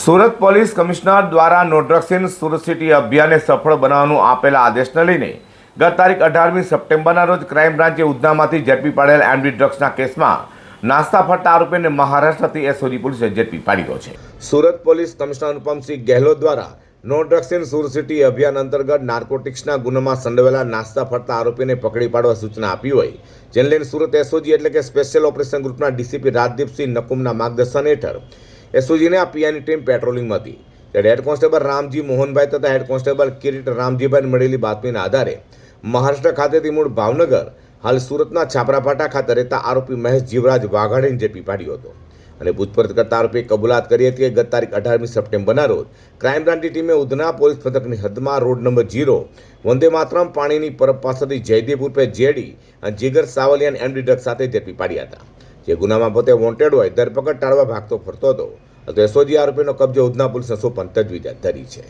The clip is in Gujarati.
સુરત પોલીસ કમિશનર દ્વારા no drugs in Surat city અભિયાનને સફળ બનાવવાનું આપેલા આદેશને લઈને ગત તારીખ અઢારમી સપ્ટેમ્બરના રોજ ક્રાઇમ બ્રાન્ચે ઉધનામાંથી ઝડપી પાડેલ એમડી ડ્રગ્સના કેસમાં નાસ્તા ફરતા આરોપીને મહારાષ્ટ્રથી એસઓજી પોલીસે ઝડપી પાડ્યો છે. સુરત પોલીસ કમિશનર અનુપમસિંહ ગેહલોત દ્વારા no drugs in Surat city અભિયાન અંતર્ગત નાર્કોટિક્સના ગુનામાં સંડવેલા નાસ્તા ફરતા આરોપીને પકડી પાડવા સૂચના આપી હોય, જેને લઈને સુરત એસઓજી એટલે કે સ્પેશિયલ ઓપરેશન ગ્રુપના ડીસીપી રાજદીપસિંહ નકુમના માર્ગદર્શન હેઠળ એસઓજીને આ પીઆઈની ટીમ પેટ્રોલિંગમાં હતી ત્યારે હેડ કોન્સ્ટેબલ રામજી મોહનભાઈ તથા હેડ કોન્સ્ટેબલ કિરીટ રામજીભાઈને મળેલી બાતમીના આધારે મહારાષ્ટ્ર ખાતેથી મૂળ ભાવનગર, હાલ સુરતના છાપરાપાટા ખાતે રહેતા આરોપી મહેશ જીવરાજ વાઘાણીને ઝડપી પાડ્યો હતો. અને પૂછપરછ કરતા આરોપીએ કબૂલાત કરી હતી કે ગત તારીખ અઢારમી સપ્ટેમ્બરના રોજ ક્રાઇમ બ્રાન્ચની ટીમે ઉધના પોલીસ મથકની હદમાં road number zero, Vande Mataram, પાણીની પરબ પાસેથી જયદેવ ઉર્ફે જેડી અને જીગર સાવલિયાન એમડી ડ્રગ સાથે ઝડપી પાડ્યા હતા. જે ગુનામાં પોતે વોન્ટેડ હોય, ધરપકડ ટાળવા ભાગતો ફરતો હતો. તો એસઓજી આરોપીનો કબજો ઉધના પોલીસને સોંપવાની તજવીજ હાથ ધરી છે.